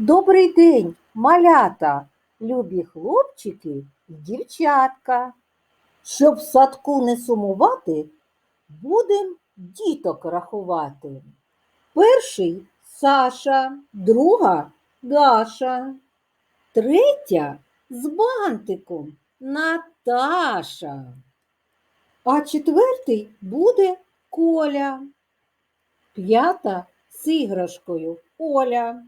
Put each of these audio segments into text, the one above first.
Добрий день, малята, любі хлопчики і дівчатка. Щоб в садку не сумувати, будем діток рахувати. Перший Саша, друга Даша, третя з бантиком Наташа. А четвертий буде Коля, п'ята з іграшкою Оля.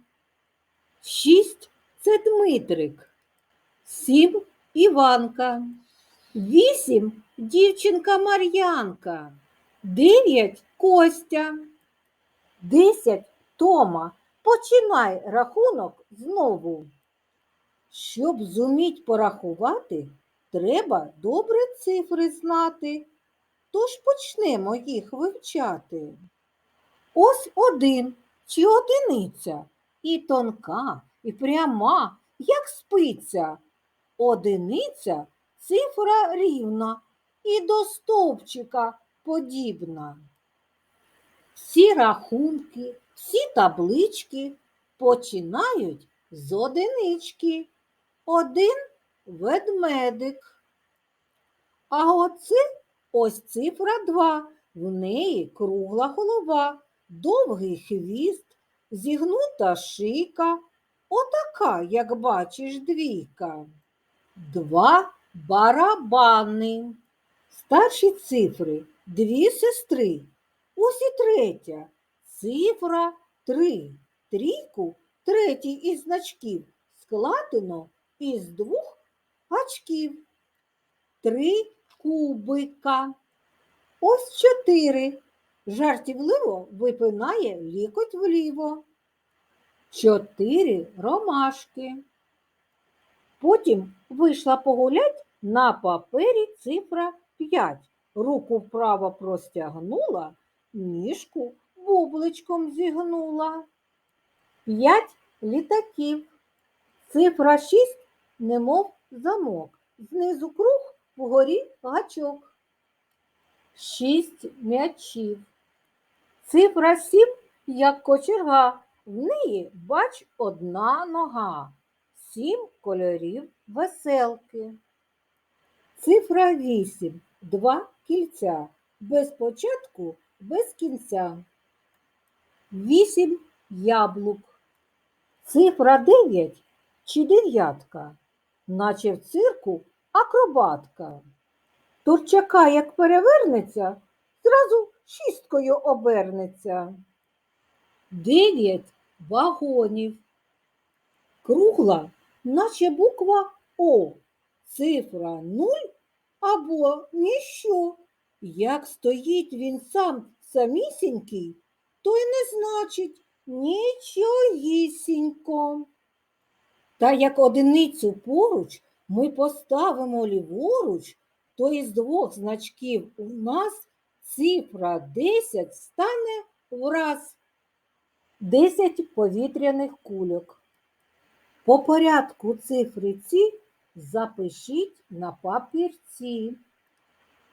Шість це Дмитрик, сім Іванка, вісім дівчинка Мар'янка, дев'ять Костя, десять Тома. Починай рахунок знову. Щоб зуміть порахувати, треба добре цифри знати. Тож почнемо їх вивчати. Ось один чи одиниця і тонка, і пряма, як спиця. Одиниця цифра рівна і до стовпчика подібна. Всі рахунки, всі таблички починають з одинички. Один ведмедик. А оце ось цифра 2. В неї кругла голова, довгий хвіст, зігнута шийка, отака, як бачиш, двійка. Два барабани. Старші цифри дві сестри. Ось і третя. Цифра три. Трійку третій із значків складено із двох гачків. Три кубика. Ось чотири. Жартівливо випинає лікоть вліво. Чотири ромашки. Потім вийшла погулять на папері цифра 5. Руку вправо простягнула, ніжку бубличком зігнула. П'ять літаків. Цифра 6, немов замок. Знизу круг, вгорі гачок. Шість м'ячів. Цифра 7, як кочерга. В неї, бач, одна нога. Сім кольорів веселки. Цифра 8. Два кільця. Без початку, без кінця. Вісім яблук. Цифра 9 чи дев'ятка, наче в цирку акробатка. Турчака, як перевернеться, зразу шісткою обернеться. Дев'ять вагонів. Кругла, наче буква О, цифра нуль або ніщо. Як стоїть він сам самісінький, то й не значить нічогісінько. Та як одиницю поруч ми поставимо ліворуч, то із двох значків у нас цифра 10 стане враз. 10 повітряних кульок. По порядку цифри ці запишіть на папірці.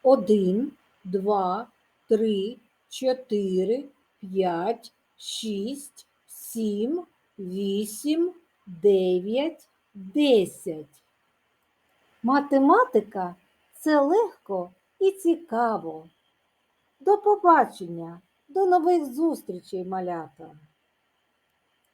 1, 2, 3, 4, 5, 6, 7, 8, 9, 10. Математика це легко і цікаво. До побачення, до нових зустрічей, малята!